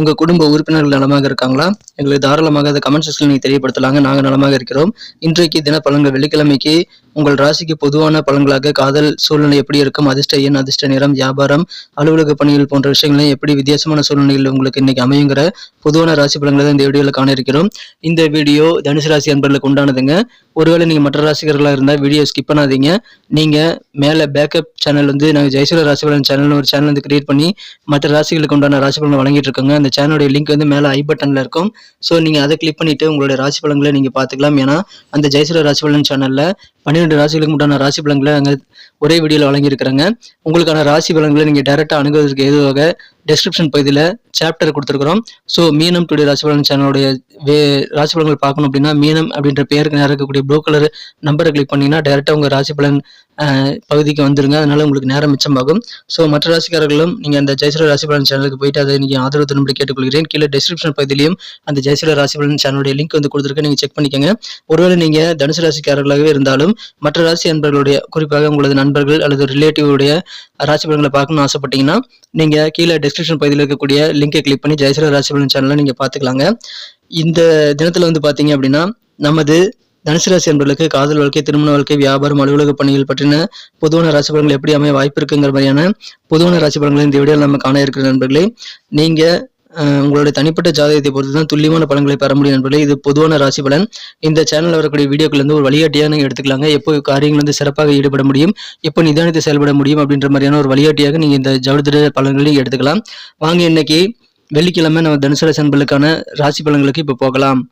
உங்க குடும்ப உறுப்பினர்கள் நலமாக இருக்காங்களா? எங்களுக்கு தாராளமாக அதை கமெண்ட் செக்ஷனில் நீங்கள் தெரியப்படுத்தலாங்க. நாங்கள் நலமாக இருக்கிறோம். இன்றைக்கு தின பலன்கள் வெள்ளிக்கிழமைக்கு உங்கள் ராசிக்கு பொதுவான பலன்களாக காதல் சூழ்நிலை எப்படி இருக்கும்? அதிர்ஷ்ட எண் அதிர்ஷ்ட நிறம் வியாபாரம் அலுவலக பணிகள் போன்ற விஷயங்களையும் எப்படி வித்தியாசமான சூழ்நிலைகள் உங்களுக்கு இன்னைக்கு அமையுங்கிற பொதுவான ராசி பலன்களை தான் இந்த வீடியோவில் காண இருக்கிறோம். இந்த வீடியோ தனுசு ராசி அன்பர்களுக்கு உண்டானதுங்க. ஒருவேளை நீங்கள் மற்ற ராசிகர்களாக இருந்தால் வீடியோ ஸ்கிப் பண்ணாதீங்க. நீங்கள் மேலே பேக்கப் சேனல் வந்து நாங்கள் ஜெயசூர ராசி பலன் சேனல் ஒரு சேனல் வந்து கிரியேட் பண்ணி மற்ற ராசிகளுக்கு உண்டான ராசி பலன் வழங்கிட்டு இருக்கோங்க. அந்த சேனலுடைய லிங்க் வந்து மேலே ஐ பட்டனில் இருக்கும். ஸோ நீங்க அதை கிளிக் பண்ணிட்டு உங்களுடைய ராசி பலன்களை நீங்க பார்த்துக்கலாம். ஏன்னா அந்த ஜெயசூர ராசி பலன் சேனல்ல பன்னிரெண்டு ராசிகளுக்கு உண்டான ராசி பலன்களை அங்கே ஒரே வீடியோவில் வழங்கியிருக்கிறாங்க. உங்களுக்கான ராசி பலன்களை நீங்கள் டைரெக்டாக அணுகுவதற்கு ஏதுவாக டெஸ்கிரிப்ஷன் பகுதியில் சாப்டர் கொடுத்துருக்குறோம். ஸோ மீனம் டுடே ராசி பலன் சேனலுடைய வே ராசி பலன்கள் பார்க்கணும் அப்படின்னா மீனம் அப்படின்ற பேருக்கு நேரம் இருக்கக்கூடிய ப்ளூ கலர் நம்பரை கிளிக் பண்ணிங்கன்னா டைரெக்டாக உங்கள் ராசி பலன் பகுதிக்கு வந்துருங்க. அதனால உங்களுக்கு நேரம் மிச்சமாகும். ஸோ மற்ற ராசிக்காரர்களும் நீங்கள் அந்த ஜெயசூர ராசி பலன் சேனலுக்கு போயிட்டு அதை நீங்கள் ஆதரவு திரும்ப கேட்டுக்கொள்கிறேன். கீழே டெஸ்கிரிப்ஷன் பகுதியிலையும் அந்த ஜெயசூர ராசி பலன் சேனலுடைய லிங்க் வந்து கொடுத்துருக்கேன் நீங்கள் செக் பண்ணிக்கோங்க. ஒருவேளை நீங்கள் தனுசு ராசிக்காரர்களாகவே இருந்தாலும் மற்ற ராசி நண்பர்களுடைய குறிப்பாக உங்களது நண்பர்கள் அல்லது ரிலேட்டிவ் உடைய ராசி பலன்களை பார்க்கணும்னு ஆசைப்பட்டீங்கன்னா நீங்கள் கீழே டிஸ்கிரிப்ஷன் பகுதியில் இருக்கக்கூடிய லிங்கை கிளிக் பண்ணி ஜெயசூர ராசி பலன் சேனலை நீங்கள் பார்த்துக்கலாங்க. இந்த தினத்தில் வந்து பார்த்தீங்க அப்படின்னா நமது தனுசு ராசி நண்பர்களுக்கு காதல் வாழ்க்கை திருமண வாழ்க்கை வியாபாரம் அலுவலக பணிகள் பற்றின பொதுவான ராசி பலன்கள் எப்படி அமைய வாய்ப்பு இருக்குங்கிற மாதிரியான பொதுவான ராசி பலன்களை இந்த வீடியோவில் நம்ம காண இருக்கிற நண்பர்களே நீங்கள் உங்களுடைய தனிப்பட்ட ஜாதகத்தை பொறுத்து தான் துல்லியமான பலன்களை பெற முடியும் நண்பர்களே இது பொதுவான ராசி பலன். இந்த சேனலில் வரக்கூடிய வீடியோக்கள் வந்து ஒரு வழிகாட்டியாக நீங்க எடுத்துக்கலாங்க. எப்போ காரியங்கள் வந்து சிறப்பாக ஈடுபட முடியும் எப்போ நிதானித்து செயல்பட முடியும் அப்படின்ற மாதிரியான ஒரு வழிகாட்டியாக நீங்கள் இந்த ஜோதிட பலன்களையும் எடுத்துக்கலாம். வாங்க இன்னைக்கு வெள்ளிக்கிழமை நம்ம தனுசு ராசி ராசி பலன்களுக்கு இப்போ போகலாம்.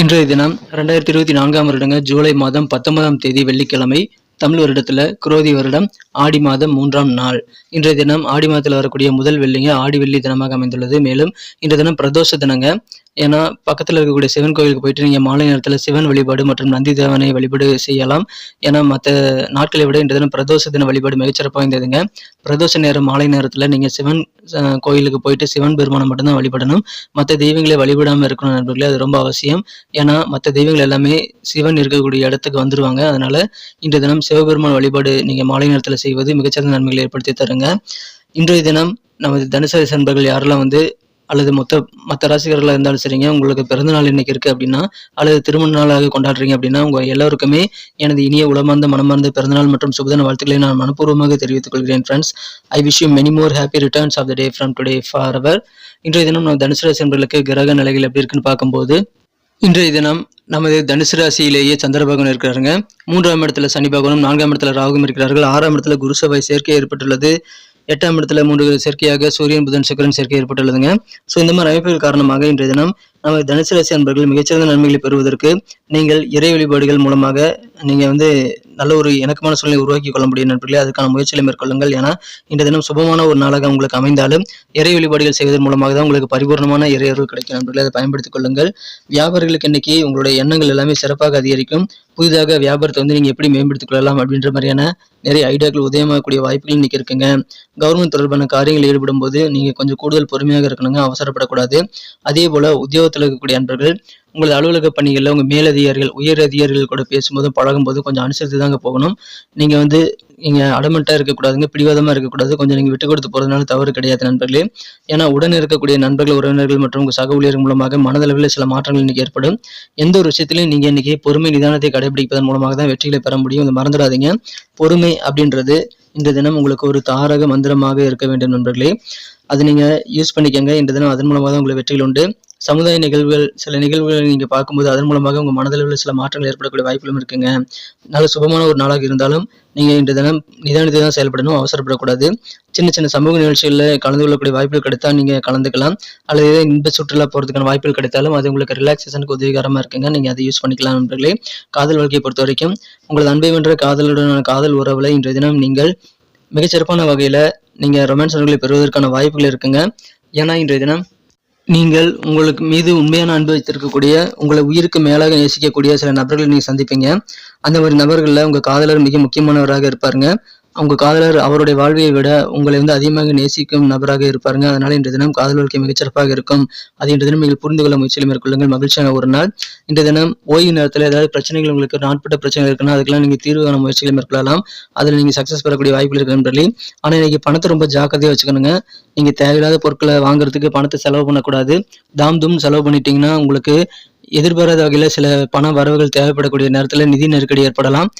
இன்றைய தினம் ரெண்டாயிரத்தி இருபத்தி நான்காம் வருடங்க ஜூலை மாதம் பத்தொன்பதாம் தேதி வெள்ளிக்கிழமை. தமிழ் வருடத்துல குரோதி வருடம் ஆடி மாதம் மூன்றாம் நாள். இன்றைய தினம் ஆடி மாதத்தில் வரக்கூடிய முதல் வெள்ளிங்க ஆடி வெள்ளி தினமாக அமைந்துள்ளது. மேலும் இன்றைய தினம் பிரதோஷ தினங்க ஏன்னா பக்கத்தில் இருக்கக்கூடிய சிவன் கோயிலுக்கு போயிட்டு நீங்கள் மாலை நேரத்தில் சிவன் வழிபாடு மற்றும் நந்தி தேவனை வழிபாடு செய்யலாம். ஏன்னா மற்ற நாட்களை விட இன்றைய தினம் பிரதோஷ தின வழிபாடு மிகச்சிறப்பாக இருந்ததுங்க பிரதோஷ நேரம் மாலை நேரத்தில் நீங்கள் சிவன் கோயிலுக்கு போயிட்டு சிவன் பெருமானை மட்டும்தான் வழிபடணும். மற்ற தெய்வங்களை வழிபடாமல் இருக்கணும் நண்பர்களே அது ரொம்ப அவசியம். ஏன்னா மற்ற தெய்வங்கள் எல்லாமே சிவன் இருக்கக்கூடிய இடத்துக்கு வந்துருவாங்க. அதனால இன்றைய தினம் சிவபெருமான் வழிபாடு நீங்கள் மாலை நேரத்தில் செய்வது மிகச்சிறந்த நன்மைகளை ஏற்படுத்தி தருங்க. இன்றைய தினம் நமது தனுசரி நண்பர்கள் யாரெல்லாம் வந்து அல்லது மொத்த மற்ற ராசிகர்களாக இருந்தாலும் சரிங்க உங்களுக்கு பிறந்தநாள் இன்னைக்கு இருக்குது அப்படின்னா அல்லது திருமண நாளாக கொண்டாடுறீங்க அப்படின்னா உங்கள் எல்லோருக்குமே எனது இனிய உளமார்ந்த மனமார்ந்த பிறந்தநாள் மற்றும் சுபதன வாழ்த்துக்களை நான் மனப்பூர்வமாக தெரிவித்துக் கொள்கிறேன் friends I wish you many more happy returns of the day from today for our இன்றைய தினம் நம்ம தனுசு ராசி என்பர்களுக்கு கிரக நிலைகள் எப்படி இருக்குன்னு பார்க்கும்போது இன்றைய தினம் நமது தனுசு ராசியிலேயே சந்திர பகவான் இருக்கிறாருங்க. மூன்றாம் இடத்துல சனி பகவானும் நான்காம் இடத்துல ராகுவும் இருக்கிறார்கள். ஆறாம் இடத்துல குரு செவ்வாய் சேர்க்கை ஏற்பட்டுள்ளது. எட்டாம் இடத்துல மூன்று சேர்க்கையாக சூரியன் புதன் சுக்கிரன் சேர்க்கை ஏற்பட்டுள்ளதுங்க. ஸோ இந்த மாதிரி அமைப்புகள் காரணமாக இன்றைய தினம் நம்ம தனுசு ராசி அன்பர்கள் மிகச்சிறந்த நன்மைகளை பெறுவதற்கு நீங்கள் இறை வழிபாடுகள் மூலமாக நீங்கள் வந்து நல்ல ஒரு இணக்கமான சூழ்நிலை உருவாக்கி கொள்ள முடியும் நண்பர்களே. அதுக்கான முயற்சிகளை மேற்கொள்ளுங்கள். ஏன்னா இந்த தினம் சுபமான ஒரு நாளாக உங்களுக்கு அமைந்தாலும் இறை வழிபாடுகள் செய்வதன் மூலமாக தான் உங்களுக்கு பரிபூர்ணமான இறையர்கள் கிடைக்கும் நண்பர்களே. அதை பயன்படுத்திக் கொள்ளுங்கள். வியாபாரிகளுக்கு இன்னைக்கு உங்களுடைய எண்ணங்கள் எல்லாமே சிறப்பாக அதிகரிக்கும். புதிதாக வியாபாரத்தை வந்து நீங்கள் எப்படி மேம்படுத்திக் கொள்ளலாம் அப்படின்ற மாதிரியான நிறைய ஐடியாக்கள் உதயமாகக்கூடிய வாய்ப்புகள் இன்னைக்கு இருக்குங்க. கவர்மெண்ட் தொடர்பான காரியங்களில் ஈடுபடும் போது நீங்கள் கொஞ்சம் கூடுதல் பொறுமையாக இருக்கணுங்க. அவசரப்படக்கூடாது. அதே போல் உத்தியோகத்தில் இருக்கக்கூடிய அன்பர்கள் உங்களது அலுவலக பணிகளில் உங்கள் மேலதிகாரிகள் உயர் அதிகாரிகள் கூட பேசும்போதும் பழகும்போது கொஞ்சம் அனுசரித்து தாங்க போகணும். நீங்கள் வந்து நீங்கள் அடமெண்ட்டாக இருக்கக்கூடாதுங்க பிடிவாதமாக இருக்கக்கூடாது. கொஞ்சம் நீங்கள் விட்டு கொடுத்து போகிறதுனால தவறு கிடையாது நண்பர்களே. ஏன்னா உடன் இருக்கக்கூடிய நண்பர்கள் உறவினர்கள் மற்றும் உங்கள் சக ஊழியர்கள் மூலமாக மனதளவில் சில மாற்றங்கள் இன்றைக்கி ஏற்படும். எந்த ஒரு விஷயத்திலையும் நீங்கள் இன்றைக்கி பொறுமை நிதானத்தை கடைபிடிப்பதன் மூலமாக தான் வெற்றிகளை பெற முடியும். இதை மறந்துடாதீங்க. பொறுமை அப்படின்றது இந்த தினம் உங்களுக்கு ஒரு தாரக மந்திரமாக இருக்க வேண்டும் நண்பர்களே. அதை நீங்கள் யூஸ் பண்ணிக்கங்க. இந்த தினம் அதன் மூலமாக தான் உங்களுக்கு வெற்றிகள் உண்டு. சமுதாய நிகழ்வுகள் சில நிகழ்வுகளை நீங்கள் பார்க்கும்போது அதன் மூலமாக உங்க மனதளவில் சில மாற்றங்கள் ஏற்படக்கூடிய வாய்ப்புகளும் இருக்குங்க. நல்ல சுபமான ஒரு நாளாக இருந்தாலும் நீங்கள் இன்று தினம் நிதானித்து தான் செயல்படணும் அவசரப்படக்கூடாது. சின்ன சின்ன சமூக நிகழ்ச்சிகளில் கலந்து கொள்ளக்கூடிய வாய்ப்புகள் கிடைத்தால் நீங்கள் கலந்துக்கலாம். அல்லது ஏதோ இன்ப சுற்றுலா போகிறதுக்கான வாய்ப்புகள் கிடைத்தாலும் அது உங்களுக்கு ரிலாக்ஸேஷனுக்கு உதவிகரமாக இருக்குங்க. நீங்கள் அதை யூஸ் பண்ணிக்கலாம் நண்பர்களே. காதல் வாழ்க்கையை பொறுத்த வரைக்கும் உங்களது அன்பை வென்ற காதலுடனான காதல் உறவில் இன்றைய தினம் நீங்கள் மிகச்சிறப்பான வகையில் நீங்கள் ரொமான்ஸ் பெறுவதற்கான வாய்ப்புகள் இருக்குங்க. ஏன்னா இன்றைய தினம் நீங்கள் உங்களுக்கு மீது உண்மையான அன்பு வைத்திருக்கக்கூடிய உங்களை உயிருக்கு மேலாக நேசிக்கக்கூடிய சில நபர்களை நீங்க சந்திப்பீங்க. அந்த மாதிரி நபர்களில் உங்க காதலர் மிக முக்கியமானவராக இருப்பாருங்க. உங்க காதலர் அவருடைய வாழ்வியை விட உங்களை வந்து அதிகமாக நேசிக்கும் நபராக இருப்பாருங்க. அதனால இன்றைய தினம் காதல் வாழ்க்கை மிகச்சிறப்பாக இருக்கும். அது இன்றைய தினம் நீங்கள் புரிந்து கொள்ள முயற்சியில் மேற்கொள்ளுங்கள். மகிழ்ச்சியான ஒரு நாள். இன்றைய தினம் ஓய்வு நேரத்தில் ஏதாவது பிரச்சனைகள் உங்களுக்கு நாட்பட்ட பிரச்சனைகள் இருக்குன்னா அதுக்கெல்லாம் நீங்கள் தீர்வு காண முயற்சிகளை மேற்கொள்ளலாம். அதில் நீங்கள் சக்ஸஸ் பெறக்கூடிய வாய்ப்புகள் இருக்கு நண்பர்களே. ஆனால் இன்னைக்கு பணத்தை ரொம்ப ஜாக்கிரதையாக வச்சுக்கணுங்க. நீங்கள் தேவையில்லாத பொருட்களை வாங்குறதுக்கு பணத்தை செலவு பண்ணக்கூடாது. தாம் தும் செலவு பண்ணிட்டீங்கன்னா உங்களுக்கு எதிர்பாராத வகையில் சில பண வரவுகள் தேவைப்படக்கூடிய நேரத்தில் நிதி நெருக்கடி ஏற்படலாம்.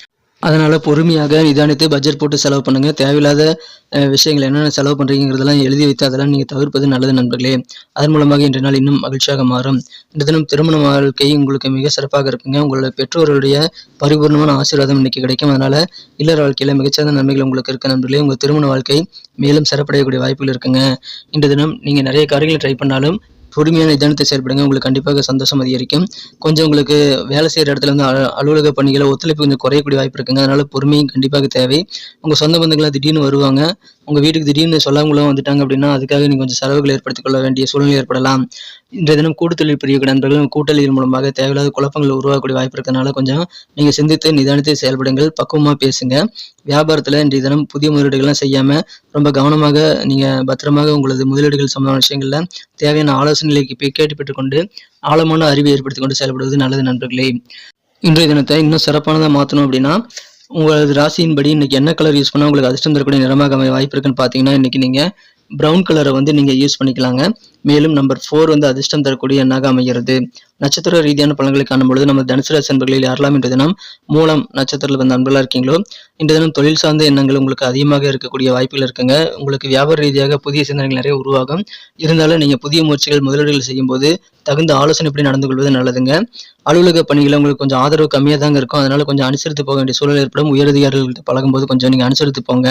அதனால் பொறுமையாக நிதானித்து பட்ஜெட் போட்டு செலவு பண்ணுங்கள் தேவையில்லாத விஷயங்கள் என்னென்ன செலவு பண்ணுறீங்கிறதெல்லாம் எழுதி வைத்து அதெல்லாம் நீங்கள் தவிர்ப்பது நல்லது நண்பர்களே. அதன் மூலமாக இன்றைய நாள் இன்னும் மகிழ்ச்சியாக மாறும். இந்த தினம் திருமண வாழ்க்கை உங்களுக்கு மிக சிறப்பாக இருக்குங்க. உங்களோட பெற்றோர்களுடைய பரிபூர்ணமான ஆசீர்வாதம் இன்னைக்கு கிடைக்கும். அதனால் இல்லற வாழ்க்கையில் மிகச்சிறந்த நன்மைகள் உங்களுக்கு இருக்க நண்பர்களே. உங்கள் திருமண வாழ்க்கை மேலும் சிறப்படையக்கூடிய வாய்ப்புகள் இருக்குங்க. இன்று தினம் நீங்கள் நிறைய காரியங்களை ட்ரை பண்ணாலும் பொறுமையான நிதானத்தை செயல்படுங்க. உங்களுக்கு கண்டிப்பாக சந்தோஷம் அதிகரிக்கும். கொஞ்சம் உங்களுக்கு வேலை செய்கிற இடத்துல வந்து அலுவலக பணிகளை ஒத்துழைப்பு கொஞ்சம் குறையக்கூடிய வாய்ப்பு இருக்குங்க. அதனால பொறுமையும் கண்டிப்பாக தேவை. உங்கள் சொந்த பந்தங்களாக திடீர்னு வருவாங்க. உங்கள் வீட்டுக்கு திடீர்னு சொல்லாமலும் வந்துட்டாங்க அப்படின்னா அதுக்காக நீங்கள் கொஞ்சம் செலவுகள் ஏற்படுத்திக் கொள்ள வேண்டிய சூழ்நிலை ஏற்படலாம். இன்றைய தினம் கூட்டுத்தொழில் புரியக்கூடிய நண்பர்கள் கூட்டலியின் மூலமாக தேவையில்லாத குழப்பங்கள் உருவாகக்கூடிய வாய்ப்பு இருக்கிறதுனால கொஞ்சம் நீங்கள் சிந்தித்து நிதானித்து செயல்படுங்கள் பக்குவமாக பேசுங்க. வியாபாரத்தில் இன்றைய தினம் புதிய முதலீடுகள்லாம் செய்யாமல் ரொம்ப கவனமாக நீங்கள் பத்திரமாக உங்களது முதலீடுகள் சம்பந்தமான விஷயங்களில் தேவையான ஆலோசனைகளுக்கு போய் கேட்டு பெற்றுக்கொண்டு ஆழமான அறிவை ஏற்படுத்தி கொண்டு செயல்படுவது நல்லது நண்பர்களே. இன்றைய தினத்தை இன்னும் சிறப்பானதாக மாற்றணும் அப்படின்னா உங்களது ராசியின்படி இன்றைக்கி என்ன கலர் யூஸ் பண்ணால் உங்களுக்கு அதிர்ஷ்டம் தரக்கூடிய நிறமாக அமைய வாய்ப்பு இருக்குன்னு பார்த்தீங்கன்னா இன்றைக்கி நீங்கள் ப்ரௌன் கலரை வந்து நீங்கள் யூஸ் பண்ணிக்கலாங்க. மேலும் நம்பர் ஃபோர் வந்து அதிர்ஷ்டம் தரக்கூடிய எண்ணாக அமைகிறது நட்சத்திர ரீதியான பலன்களை காணும்பொழுது நம்ம தனுசு ராசி நண்பர்களில் யாரெல்லாம் இன்று தினம் மூலம் நட்சத்திரத்தில் வந்த நண்பர்களாக இருக்கீங்களோ இன்று தினம் தொழில் சார்ந்த எண்ணங்கள் உங்களுக்கு அதிகமாக இருக்கக்கூடிய வாய்ப்புகள் இருக்குங்க. உங்களுக்கு வியாபார ரீதியாக புதிய சிந்தனைகள் நிறைய உருவாகும். இருந்தாலும் நீங்கள் புதிய முயற்சிகள் முதலீடுகள் செய்யும்போது தகுந்த ஆலோசனைப்படி நடந்து கொள்வது நல்லதுங்க. அலுவலக பணிகளை உங்களுக்கு கொஞ்சம் ஆதரவு கம்மியாக தாங்க இருக்கும். அதனால கொஞ்சம் அனுசரித்து போக வேண்டிய சூழல் ஏற்படும். உயரதிகாரிகள்கிட்ட பழகும்போது கொஞ்சம் நீங்கள் அனுசரித்து போங்க.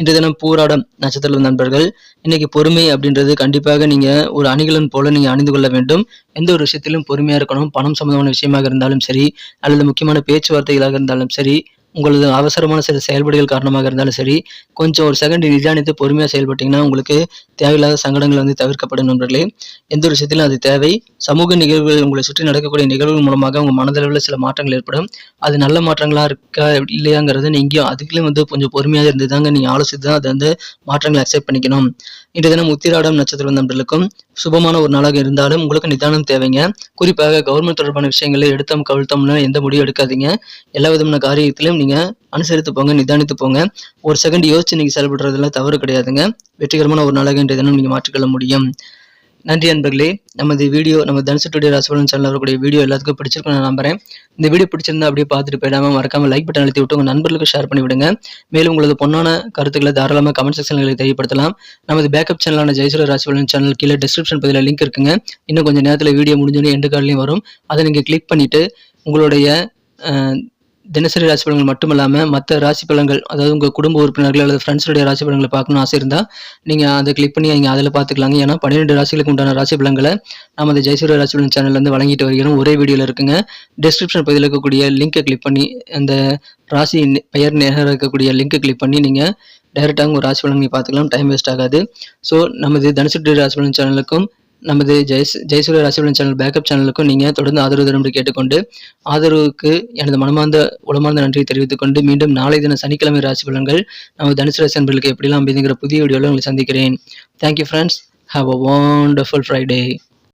இன்று தினம் பூராடம் நட்சத்திர நண்பர்கள் இன்னைக்கு பொறுமை அப்படின்றது கண்டிப்பாக நீங்கள் ஒரு அணிகலன் போல நீங்கள் அணிந்து கொள்ள வேண்டும். எந்த ஒரு விஷயத்திலும் பொறுமையாக இருக்கணும். பணம் சம்பந்தமான விஷயமாக இருந்தாலும் சரி அல்லது முக்கியமான பேச்சுவார்த்தைகளாக இருந்தாலும் சரி உங்களது அவசரமான சில செயல்பாடுகள் காரணமாக இருந்தாலும் சரி கொஞ்சம் ஒரு செகண்ட் நிதானித்து பொறுமையாக செயல்பட்டீங்கன்னா உங்களுக்கு தேவையில்லாத சங்கடங்கள் வந்து தவிர்க்கப்படும் நண்பர்களே. எந்த ஒரு விஷயத்திலும் அது தேவை. சமூக நிகழ்வுகள் உங்களை சுற்றி நடக்கக்கூடிய நிகழ்வுகள் மூலமாக உங்கள் மனதளவில் சில மாற்றங்கள் ஏற்படும். அது நல்ல மாற்றங்களாக இருக்கா இல்லையாங்கிறத நீங்கள் அதுக்குள்ளே வந்து கொஞ்சம் பொறுமையாக இருந்து தாங்க நீங்கள் ஆலோசித்து தான் அதை வந்து மாற்றங்களை அக்செப்ட் பண்ணிக்கணும். இன்றைய தினம் உத்திராடம் நட்சத்திரம் நண்பர்களுக்கும் சுபமான ஒரு நாளாக இருந்தாலும் உங்களுக்கு நிதானம் தேவைங்க. குறிப்பாக கவர்மெண்ட் தொடர்பான விஷயங்களை எடுத்தம் கவிழ்த்தம்னு எந்த முடிவும் எடுக்காதீங்க. எல்லா விதமான காரியத்திலும் நீங்க அனுசரித்து போங்க நிதானித்து போங்க. ஒரு செகண்ட் யோசிச்சு நீங்க செயல்படுறதுல தவறு கிடையாதுங்க. வெற்றிகரமான ஒரு நாளாக இன்றைய தினம் நீங்க மாற்றிக்கொள்ள முடியும். நன்றி நண்பர்களே நமது வீடியோ நம்ம தனுசு டுடே ராசிபலன் சேனல் வரக்கூடிய வீடியோ எல்லாத்துக்கும் பிடிச்சிருக்கும் நான் நம்புறேன். இந்த வீடியோ பிடிச்சிருந்தா அப்படியே பார்த்துட்டு போயிடாம மறக்காம லைக் பட்டன் அழுத்தி விட்டு உங்க நண்பர்களுக்கு ஷேர் பண்ணி விடுங்க மேலும் உங்களது பொண்ணான கருத்துக்களை தாராளமாக கமெண்ட் செக்ஷன்களில் தெரியப்படுத்தலாம். நமது பேக்கப் சேனலான ஜெயசூர ராசிபலன் சேனல் கீழே டிஸ்கிரிப்ஷன் பதிவில் லிங்க் இருக்குங்க. இன்னும் கொஞ்சம் நேரத்தில் வீடியோ முடிஞ்சோடனே எண்டு கார்ட்லையும் வரும். அதை நீங்கள் கிளிக் பண்ணிட்டு உங்களுடைய தினசரி ராசி பலன்கள் மட்டும் இல்லாமல் மற்ற ராசி பலன்கள் அதாவது உங்கள் குடும்ப உறுப்பினர்கள் அல்லது ஃப்ரெண்ட்ஸுடைய ராசி பலன்களை பார்க்கணும்னு ஆசை இருந்தால் நீங்கள் அதை கிளிக் பண்ணி நீங்கள் அதில் பார்த்துக்கலாங்க. ஏன்னா பன்னிரெண்டு ராசிகளுக்கு உண்டான ராசி பலன்களை நம்ம அந்த ஜெயசூரிய ராசி பலன் சேனல்லேருந்து வழங்கிட்டு வருகிறோம். ஒரே வீடியோவில் இருக்குங்க. டிஸ்கிரிப்ஷன் பகுதியில் இருக்கக்கூடிய லிங்கை கிளிக் பண்ணி அந்த ராசி பெயர் நேரம் இருக்கக்கூடிய லிங்கை கிளிக் பண்ணி நீங்கள் டைரெக்டாக உங்கள் ராசி பலன் நீங்கள் பார்த்துக்கலாம். டைம் வேஸ்ட் ஆகாது. ஸோ நமது தனுசுட்டு ராசி பலன் சேனலுக்கும் நமது ஜெயஸ் ஜெயசூரிய ராசிபலன் சேனல் பேக்கப் சேனலுக்கும் நீங்கள் தொடர்ந்து ஆதரவு தரும் என்று கேட்டுக்கொண்டு ஆதரவுக்கு எனது மனமார்ந்த உளமார்ந்த நன்றியை தெரிவித்துக் கொண்டு மீண்டும் நாளை தின சனிக்கிழமை ராசி பலன்கள் நமது தனுசு ராசி நண்பர்களுக்கு எப்படிலாம் அப்படிங்கிற புதிய வீடியோவில் உங்களை சந்திக்கிறேன். Thank you friends have a wonderful Friday